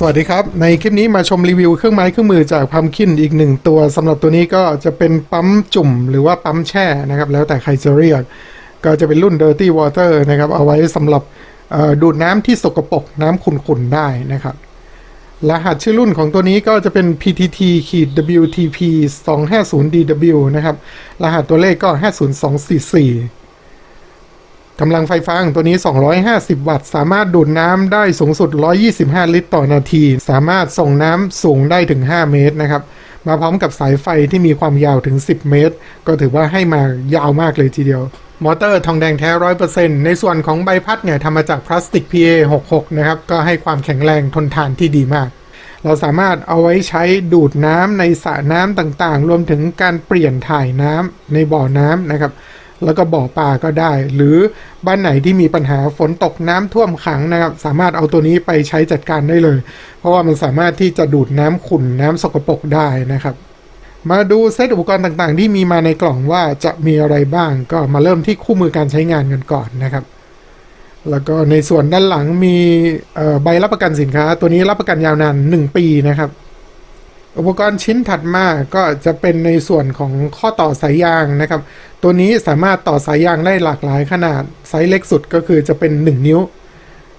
สวัสดีครับ ในคลิปนี้มาชมรีวิวเครื่องไม้เครื่องมือจากพัมคินอีกหนึ่งตัวสำหรับตัวนี้ก็จะเป็นปั๊มจุ่มหรือว่าปั๊มแช่นะครับ แล้วแต่ใครจะเรียก ก็จะเป็นรุ่น Dirty Water นะครับ เอาไว้สำหรับดูดน้ำที่สกปรกน้ำขุ่นๆได้นะครับ รหัสชื่อรุ่นของตัวนี้ก็จะเป็น PTT WTP 250 DW นะครับ รหัสตัวเลขก็ 50244 กำลังไฟฟ้าของตัวนี้ 250 วัตต์ สามารถดูดน้ำได้สูงสุด 125 ลิตรต่อนาที สามารถส่งน้ำสูงได้ถึง 5 เมตรนะครับ มาพร้อมกับสายไฟที่มีความยาวถึง 10 เมตร ก็ถือว่าให้มายาวมากเลยทีเดียว มอเตอร์ทองแดงแท้100%ในส่วนของใบพัดเนี่ยทำมาจากพลาสติก PA 66 นะครับ ก็ให้ความแข็งแรงทนทานที่ดีมากเราสามารถเอาไว้ใช้ดูดน้ำในสระน้ำต่างๆ รวมถึงการเปลี่ยนถ่ายน้ำในบ่อน้ำนะครับ แล้วก็บ่อปลาก็ได้ หรือบ้านไหนที่มีปัญหาฝนตกน้ำท่วมขังนะครับ สามารถเอาตัวนี้ไปใช้จัดการได้เลย เพราะว่ามันสามารถที่จะดูดน้ำขุ่นน้ำสกปรกได้นะครับ มาดูเซตอุปกรณ์ต่างๆ ที่มีมาในกล่องว่าจะมีอะไรบ้างก็มาเริ่มที่คู่มือการใช้งานกันก่อนนะครับแล้วก็ในส่วนด้านหลังมีใบรับประกันสินค้า ตัวนี้รับประกันยาวนาน 1 ปีนะครับ อุปกรณ์ชิ้นถัดมาก็จะเป็นในส่วนของข้อต่อสายยางนะครับ ตัวนี้สามารถต่อสายยางได้หลากหลายขนาดไซส์เล็กสุดก็คือจะเป็น 1 นิ้ว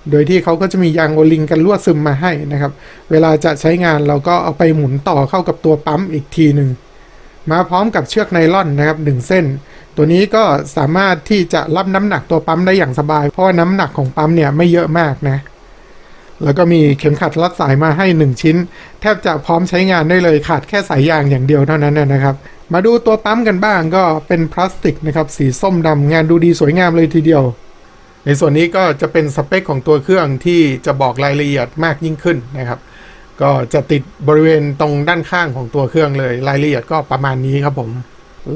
โดยที่เขาก็จะมียางโอลิงกันลวดซึมมาให้นะครับ เวลาจะใช้งานเราก็เอาไปหมุนต่อเข้ากับตัวปั๊มอีกทีหนึ่งมาพร้อมกับเชือกไนล่อนนะครับหนึ่งเส้น ตัวนี้ก็สามารถที่จะรับน้ำหนักตัวปั๊มได้อย่างสบาย เพราะว่าน้ำหนักของปั๊มเนี่ยไม่เยอะมากนะ แล้วก็มีเข็มขัดรัดสายมาให้ 1 ชิ้น แทบจะพร้อมใช้งานได้เลยขาดแค่สายยางอย่างเดียวเท่านั้นนะนะครับ มาดูตัวปั๊มกันบ้างก็เป็นพลาสติกนะครับสีส้มดำงานดูดีสวยงามเลยทีเดียว ในส่วนนี้ก็จะเป็นสเปคของตัวเครื่องที่จะบอกรายละเอียดมากยิ่งขึ้นนะครับ ก็จะติดบริเวณตรงด้านข้างของตัวเครื่องเลย รายละเอียดก็ประมาณนี้ครับผม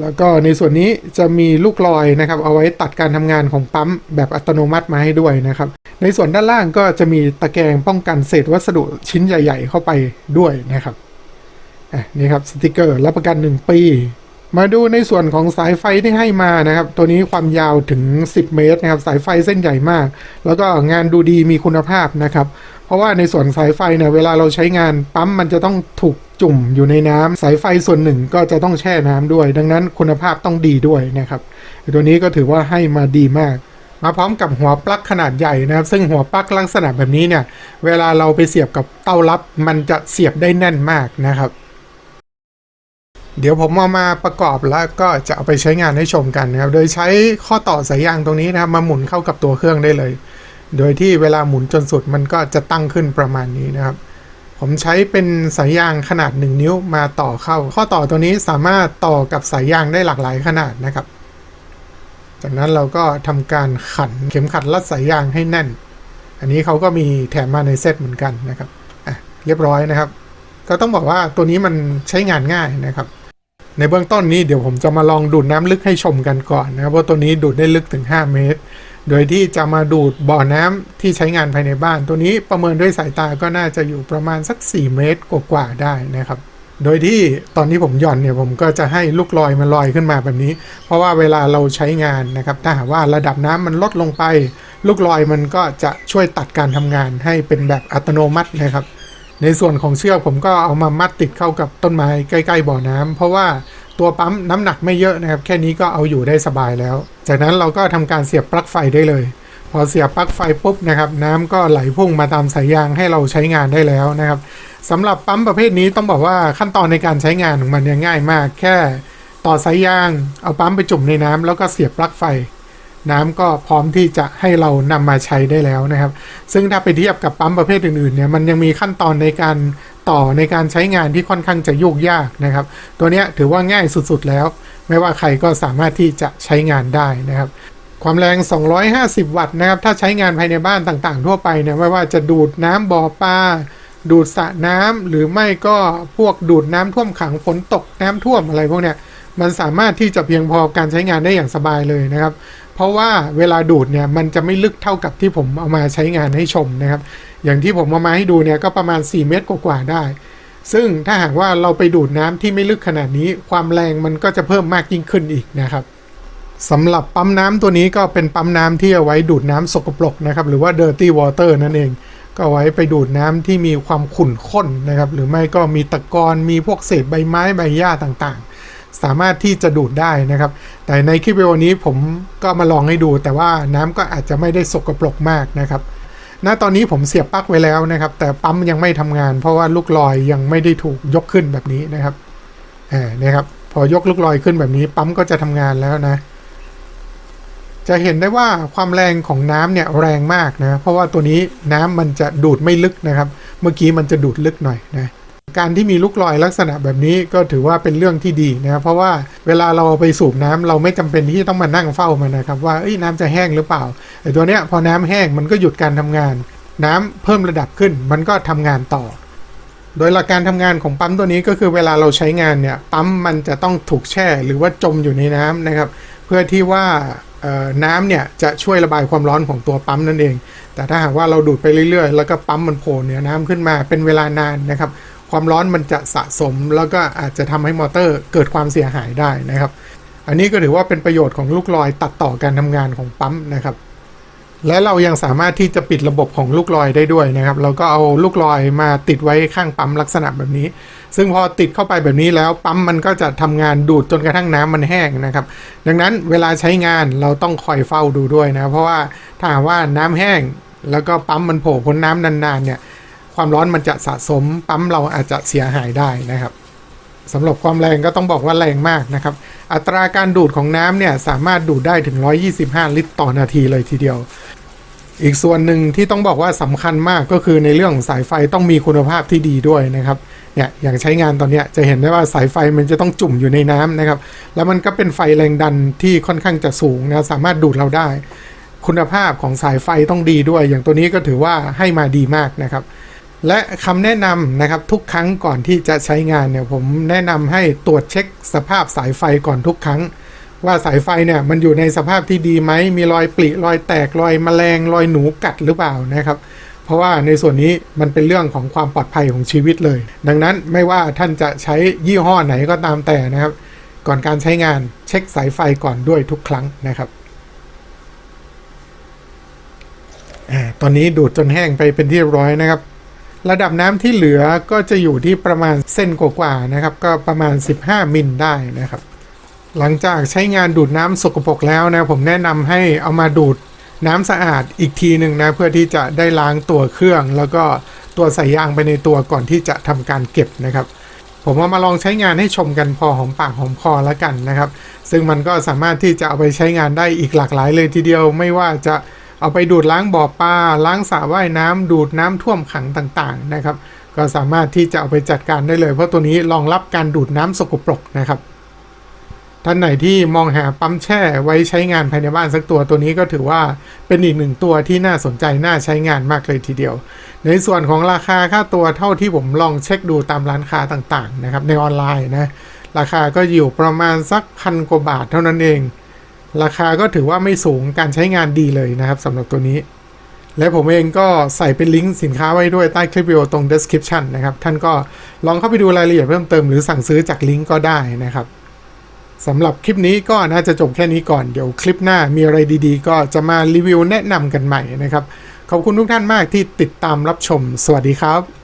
แล้วก็ในส่วนนี้จะมีลูกลอยนะครับ เอาไว้ตัดการทำงานของปั๊มแบบอัตโนมัติมาให้ด้วยนะครับ ในส่วนด้านล่างก็จะมีตะแกรงป้องกันเศษวัสดุชิ้นใหญ่ ๆ เข้าไปด้วยนะครับนี่ครับสติกเกอร์รับประกัน 1 ปี มาดูในส่วนของสายไฟที่ให้มานะครับ ตัวนี้ความยาวถึง 10 เมตรนะครับ สายไฟเส้นใหญ่มาก แล้วก็งานดูดีมีคุณภาพนะครับ เพราะว่าในส่วนสายไฟเนี่ยเวลาเราใช้งานปั๊มมันจะต้องถูกจุ่มอยู่ในน้ำสายไฟส่วนหนึ่งก็จะต้องแช่น้ำด้วย ดังนั้นคุณภาพต้องดีด้วยนะครับ ตัวนี้ก็ถือว่าให้มาดีมาก มาพร้อมกับหัวปลั๊กขนาดใหญ่นะครับ ซึ่งหัวปลั๊กลักษณะแบบนี้เนี่ย เวลาเราไปเสียบกับเต้ารับ มันจะเสียบได้แน่นมากนะครับ เดี๋ยวผมเอามาประกอบแล้วก็จะเอาไปใช้งานให้ชมกันนะครับ โดยใช้ข้อต่อสายยางตรงนี้นะครับ มาหมุนเข้ากับตัวเครื่องได้เลย โดยที่เวลาหมุนจนสุดมันก็จะตั้งขึ้นประมาณนี้นะครับผมใช้เป็นสายยางขนาด 1 นิ้วมาต่อเข้า ข้อต่อตัวนี้สามารถต่อกับสายยางได้หลากหลายขนาดนะครับ จากนั้นเราก็ทำการขันเข็มขัดรัดสายยางให้แน่น อันนี้เขาก็มีแถมมาในเซตเหมือนกันนะครับอะเรียบร้อยนะครับ ก็ต้องบอกว่าตัวนี้มันใช้งานง่ายนะครับ ในเบื้องต้นนี้เดี๋ยวผมจะมาลองดูดน้ำลึกให้ชมกันก่อนนะครับว่าตัวนี้ดูดได้ลึกถึง 5 เมตร โดยที่จะมาดูดบ่อน้ำที่ใช้งานภายในบ้าน ตัวนี้ประเมินด้วยสายตาก็น่าจะอยู่ประมาณสัก 4 เมตรกว่าๆได้นะครับ โดยที่ตอนที่ผมหย่อนเนี่ยผมก็จะให้ลูกลอยมันลอยขึ้นมาแบบนี้ เพราะว่าเวลาเราใช้งานนะครับ ถ้าหากว่าระดับน้ำมันลดลงไป ลูกลอยมันก็จะช่วยตัดการทำงานให้เป็นแบบอัตโนมัตินะครับในส่วนของเชือกผมก็เอามามัดติดเข้ากับต้นไม้ใกล้ๆบ่อน้ำเพราะว่าตัวปั๊มน้ำหนักไม่เยอะนะครับ แค่นี้ก็เอาอยู่ได้สบายแล้ว จากนั้นเราก็ทำการเสียบปลั๊กไฟได้เลย พอเสียบปลั๊กไฟปุ๊บนะครับ น้ำก็ไหลพุ่งมาตามสายยางให้เราใช้งานได้แล้วนะครับ สำหรับปั๊มประเภทนี้ต้องบอกว่าขั้นตอนในการใช้งานของมันเนี่ยง่ายมาก แค่ต่อสายยาง เอาปั๊มไปจุ่มในน้ำแล้วก็เสียบปลั๊กไฟ น้ำก็พร้อมที่จะให้เรานำมาใช้ได้แล้วนะครับ ซึ่งถ้าไปเทียบกับปั๊มประเภทอื่นๆเนี่ยมันยังมีขั้นตอนในการต่อในการใช้งานที่ค่อนข้างจะยุ่งยากนะครับ ตัวนี้ถือว่าง่ายสุดๆแล้ว ไม่ว่าใครก็สามารถที่จะใช้งานได้นะครับความแรง 250 วัตต์นะครับ ถ้าใช้งานภายในบ้านต่างๆ ทั่วไปเนี่ย ไม่ว่าจะดูดน้ำบ่อปลา ดูดสระน้ำหรือไม่ก็พวกดูดน้ำท่วมขังฝนตกน้ำท่วมอะไรพวกเนี้ยมันสามารถที่จะเพียงพอการใช้งานได้อย่างสบายเลยนะครับ เพราะว่าเวลาดูดเนี่ยมันจะไม่ลึกเท่ากับที่ผมเอามาใช้งานให้ชมนะครับ อย่างที่ผมเอามาให้ดูเนี่ยก็ประมาณ 4 เมตรกว่าๆได้ ซึ่งถ้าหากว่าเราไปดูดน้ำที่ไม่ลึกขนาดนี้ ความแรงมันก็จะเพิ่มมากยิ่งขึ้นอีกนะครับสำหรับปั๊มน้ำตัวนี้ก็เป็นปั๊มน้ำที่เอาไว้ดูดน้ำสกปรกนะครับหรือว่า dirty water นั่นเอง ก็ไว้ไปดูดน้ำที่มีความขุ่นข้นนะครับ หรือไม่ก็มีตะกอนมีพวกเศษใบไม้ใบหญ้าต่างๆ สามารถที่จะดูดได้นะครับ แต่ในคลิปวิดีโอนี้ผมก็มาลองให้ดู แต่ว่าน้ำก็อาจจะไม่ได้สกปรกมากนะครับณตอนนี้ผมเสียบปลั๊กไว้แล้วนะครับ แต่ปั๊มยังไม่ทำงาน เพราะว่าลูกลอยยังไม่ได้ถูกยกขึ้นแบบนี้นะครับอ่านะครับพอยกลูกลอยขึ้นแบบนี้ปั๊มก็จะทำงานแล้วนะ จะเห็นได้ว่าความแรงของน้ำเนี่ยแรงมากนะเพราะว่าตัวนี้น้ำมันจะดูดไม่ลึกนะครับ เมื่อกี้มันจะดูดลึกหน่อยนะการที่มีลูกลอยลักษณะแบบนี้ก็ถือว่าเป็นเรื่องที่ดีนะครับเพราะว่าเวลาเราไปสูบน้ำเราไม่จำเป็นที่ต้องมานั่งเฝ้ามันนะครับ ว่าเอ้ยน้ำจะแห้งหรือเปล่าไอ้ตัวเนี้ยพอน้ำแห้งมันก็หยุดการทำงาน น้ำเพิ่มระดับขึ้น มันก็ทำงานต่อ โดยหลักการทำงานของปั๊มตัวนี้ก็คือเวลาเราใช้งานเนี่ยปั๊มมันจะต้องถูกแช่หรือว่าจมอยู่ในน้ำนะครับ เพื่อที่ว่า น้ำเนี่ยจะช่วยระบายความร้อนของตัวปั๊มนั่นเอง แต่ถ้าหากว่าเราดูดไปเรื่อยๆ แล้วก็ปั๊มมันโผล่เหนือน้ำขึ้นมาเป็นเวลานานนะครับ ความร้อนมันจะสะสม แล้วก็อาจจะทำให้มอเตอร์เกิดความเสียหายได้นะครับ อันนี้ก็ถือว่าเป็นประโยชน์ของลูกลอยตัดต่อการทำงานของปั๊มนะครับ และเรายังสามารถที่จะปิดระบบของลูกลอยได้ด้วยนะครับ เราก็เอาลูกลอยมาติดไว้ข้างปั๊มลักษณะแบบนี้ ซึ่งพอติดเข้าไปแบบนี้แล้วปั๊มมันก็จะทำงานดูดจนกระทั่งน้ำมันแห้งนะครับ ดังนั้นเวลาใช้งานเราต้องคอยเฝ้าดูด้วยนะ เพราะว่าถ้าว่าน้ำแห้ง แล้วก็ปั๊มมันโผล่พ้นน้ำนานๆเนี่ยความร้อนมันจะสะสมปั๊มเราอาจจะเสียหายได้นะครับสำหรับความแรงก็ต้องบอกว่าแรงมากนะครับ อัตราการดูดของน้ำเนี่ยสามารถดูดได้ถึง 125 ลิตรต่อนาทีเลยทีเดียว อีกส่วนหนึ่งที่ต้องบอกว่าสำคัญมากก็คือในเรื่องของสายไฟต้องมีคุณภาพที่ดีด้วยนะครับเนี่ยอย่างใช้งานตอนนี้จะเห็นได้ว่าสายไฟมันจะต้องจุ่มอยู่ในน้ำนะครับ แล้วมันก็เป็นไฟแรงดันที่ค่อนข้างจะสูงนะสามารถดูดเราได้ คุณภาพของสายไฟต้องดีด้วย อย่างตัวนี้ก็ถือว่าให้มาดีมากนะครับ และคำแนะนำนะครับทุกครั้งก่อนที่จะใช้งานเนี่ยผมแนะนำให้ตรวจเช็คสภาพสายไฟก่อนทุกครั้ง ว่าสายไฟเนี่ยมันอยู่ในสภาพที่ดีไหมมีรอยปริรอยแตกรอยแมลงรอยหนูกัดหรือเปล่านะครับ เพราะว่าในส่วนนี้มันเป็นเรื่องของความปลอดภัยของชีวิตเลย ดังนั้นไม่ว่าท่านจะใช้ยี่ห้อไหนก็ตามแต่นะครับ ก่อนการใช้งานเช็คสายไฟก่อนด้วยทุกครั้งนะครับอตอนนี้ดูดจนแห้งไปเป็นที่ร้อยนะครับ ระดับน้ำที่เหลือก็จะอยู่ที่ประมาณเส้นกว่าๆนะครับ ก็ประมาณ 15 มิลได้นะครับ หลังจากใช้งานดูดน้ำสกปรกแล้วนะผมแนะนำให้เอามาดูดน้ำสะอาดอีกทีหนึ่งนะเพื่อที่จะได้ล้างตัวเครื่อง แล้วก็ตัวใส่ยางไปในตัวก่อนที่จะทำการเก็บนะครับ ผมเอามาลองใช้งานให้ชมกันพอหอมปากหอมคอแล้วกันนะครับ ซึ่งมันก็สามารถที่จะเอาไปใช้งานได้อีกหลากหลายเลยทีเดียวไม่ว่าจะเอาไปดูดล้างบ่อปลาล้างสระว่ายน้ำดูดน้ำท่วมขังต่างๆนะครับ ก็สามารถที่จะเอาไปจัดการได้เลย เพราะตัวนี้รองรับการดูดน้ำสกปรกนะครับ ท่านไหนที่มองหาปั๊มแช่ไว้ใช้งานภายในบ้านสักตัวตัวนี้ก็ถือว่าเป็นอีกหนึ่งตัวที่น่าสนใจน่าใช้งานมากเลยทีเดียว ในส่วนของราคาค่าตัวเท่าที่ผมลองเช็คดูตามร้านค้าต่างๆนะครับในออนไลน์นะราคาก็อยู่ประมาณสักพันกว่าบาทเท่านั้นเอง ราคาก็ถือว่าไม่สูงการใช้งานดีเลยนะครับสำหรับตัวนี้ และผมเองก็ใส่เป็นลิงก์สินค้าไว้ด้วยใต้คลิปวิดีโอตรง description นะครับท่านก็ลองเข้าไปดูรายละเอียดเพิ่มเติมหรือสั่งซื้อจากลิงก์ก็ได้นะครับ สำหรับคลิปนี้ก็น่าจะจบแค่นี้ก่อนเดี๋ยวคลิปหน้ามีอะไรดีๆ ก็จะมารีวิวแนะนำกันใหม่นะครับ ขอบคุณทุกท่านมากที่ติดตามรับชม สวัสดีครับ